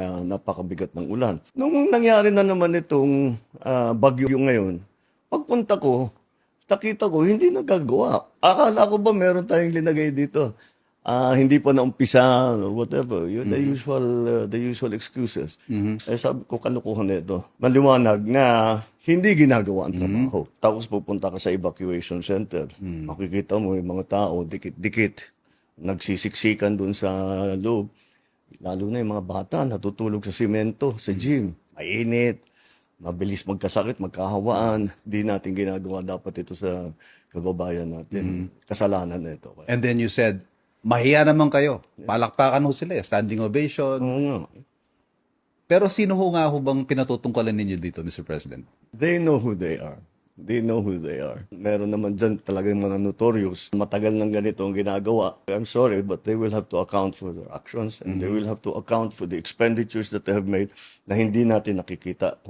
ah, napakabigat ng ulan. Nung nangyari na naman itong ah, bagyo ngayon, pagpunta ko, nakita ko, hindi nagagawa. Akala ko ba meron tayong linagay dito? Ah, hindi pa naumpisa or whatever. Yun, the usual uh, the usual excuses. Eh, sabi ko, kalukuhan na ito. Maliwanag na hindi ginagawa ang trabaho. Tapos pupunta ka sa evacuation center. Makikita mo yung mga tao, dikit-dikit, nagsisiksikan dun sa loob. Lalo na yung mga bata, natutulog sa simento, sa gym. Mainit, mabilis magkasakit, magkahawaan. Di natin ginagawa dapat ito sa kababayan natin. Kasalanan na ito. And then you said, mahiya naman kayo. Palakpakan ho sila, eh, standing ovation. Oo nga. Pero sino ho nga ho bang pinatutungkalan ninyo dito, Mr. President? They know who they are. They know who they are. Meron naman dyan talagang mga notorious. Matagal nang ganito ang ginagawa. I'm sorry, but they will have to account for their actions and they will have to account for the expenditures that they have made na hindi natin nakikita.